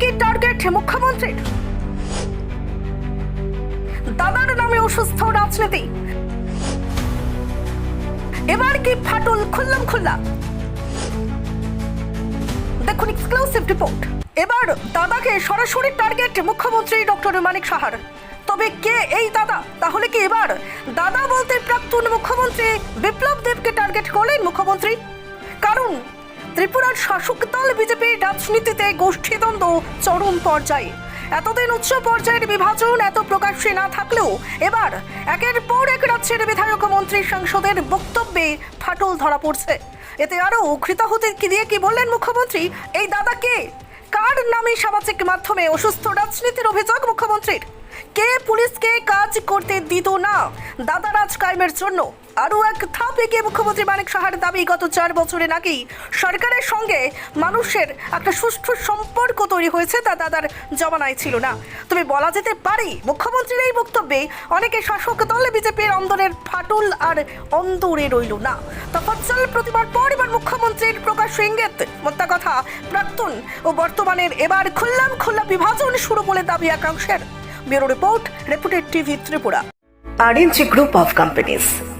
কি টার্গেট মুখ্যমন্ত্রীর দাদার নামে অসুস্থ রাজনীতি। এবার কি ফাটল খুললাম খুল্লা দেখুন এক্সক্লুসিভ রিপোর্ট এবার দাদাকে সরাসরি টার্গেট মুখ্যমন্ত্রী ডক্টর মানিক সাহার। তবে কে এই দাদা? তাহলে কি এবার দাদা বলতে প্রাক্তন মুখ্যমন্ত্রী বিপ্লব দেবকে টার্গেট করলেন মুখ্যমন্ত্রী? কারণ ত্রিপুরার শাসক দল বিজেপির রাজনীতিতে গোষ্ঠীদ্বন্দ্ব চরম পর্যায়ে। এতদিন উচ্চ পর্যায়ের বিভাজন এত প্রকাশ্যে না থাকলেও এবার একের পর এক রাজ্যের বিধায়ক মন্ত্রী সাংসদের বক্তব্যে ফাটল ধরা পড়ছে। এতে আরও কৃতাহতিকে দিয়ে কি বললেন মুখ্যমন্ত্রী? এই দাদাকে কার নামে সামাজিক মাধ্যমে অসুস্থ রাজনীতির অভিযোগ মুখ্যমন্ত্রীর? কে পুলিশকে কাজ করতে দিত না? দাদা রাজ কায়েমের জন্য আরও এক ধাপ এগিয়ে মুখ্যমন্ত্রী মানিক সাহার দাবি গত চার বছরে নাকি সরকারের সঙ্গে মানুষের একটা সুষ্ঠু সম্পর্ক তৈরি হয়েছে, তা দাদার জমানায় ছিল না। তবে বলা যেতে পারে, মুখ্যমন্ত্রীর এই বক্তব্যে অনেকে শাসক দল, বিজেপির অন্দরের ফাটল আর অন্দরে রইল না। তফাজ্জল প্রতিবার পর এবার মুখ্যমন্ত্রীর প্রকাশ ইঙ্গিত, মোদ্দা কথা, প্রাক্তন ও বর্তমানের এবার খুল্লাম খুল্লা বিভাজন শুরু বলে দাবি একাংশের bureau report, reputed TV Tripura. RNG group of companies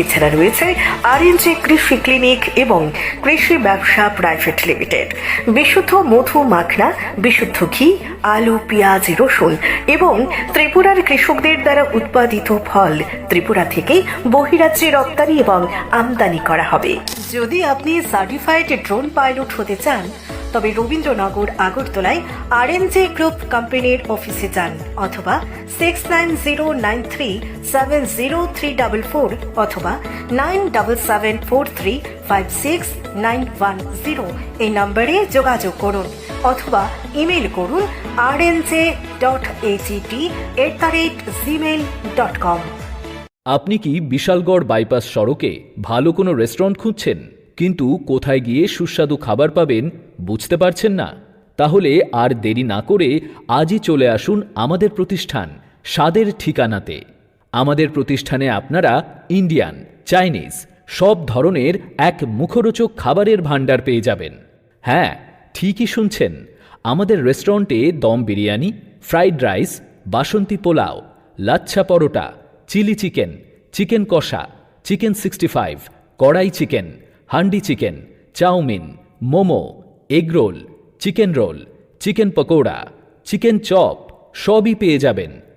এছাড়া রয়েছে আরএনজে কৃষি ক্লিনিক এবং কৃষি ব্যবসা প্রাইভেট লিমিটেড। বিশুদ্ধ মধু মাখনা, বিশুদ্ধ ঘি, আলু, পেঁয়াজ, রসুন এবং ত্রিপুরার কৃষকদের দ্বারা উৎপাদিত ফল ত্রিপুরা থেকে বহিরাজ্যে রপ্তানি এবং আমদানি করা হবে। যদি আপনি সার্টিফাইড ড্রোন পাইলট হতে চান, তবে রবীন্দ্রনগর, আগরতলায় আরএনজে গ্রুপ কোম্পানির অফিসে যান অথবা six nine zero nine three seven zero অথবা নাইন এই নম্বরে যোগাযোগ করুন অথবা ইমেল করুন আর at the rate dot com আপনি কি বিশালগড় বাইপাস সড়কে ভালো কোনো রেস্টুরেন্ট খুঁজছেন? কিন্তু কোথায় গিয়ে সুস্বাদু খাবার পাবেন বুঝতে পারছেন না? তাহলে আর দেরি না করে আজই চলে আসুন আমাদের প্রতিষ্ঠান, স্বাদের ঠিকানাতে। আমাদের প্রতিষ্ঠানে আপনারা ইন্ডিয়ান, চাইনিজ, সব ধরনের এক মুখরোচক খাবারের ভাণ্ডার পেয়ে যাবেন। হ্যাঁ ঠিকই শুনছেন। আমাদের রেস্টুরেন্টে dum biryani, fried rice, basanti pulao, lachha paratha, chilli chicken chicken kosha, chicken sixty five, kadai chicken, handi chicken, chowmein, momo egg roll chicken roll, chicken pakora, chicken chop, সবই পেয়ে যাবেন।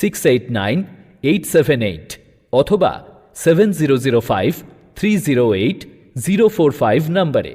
six eight nine eight seven eight অথবা seven zero zero five three zero eight zero four five নম্বরে।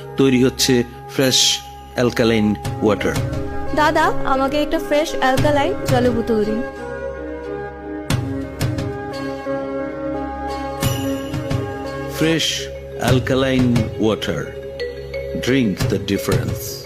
তৈরি হচ্ছে fresh alkaline water দাদা আমাকে একটা ফ্রেশ অ্যালকালাইন জলের বোতল দিন fresh alkaline water drink the difference.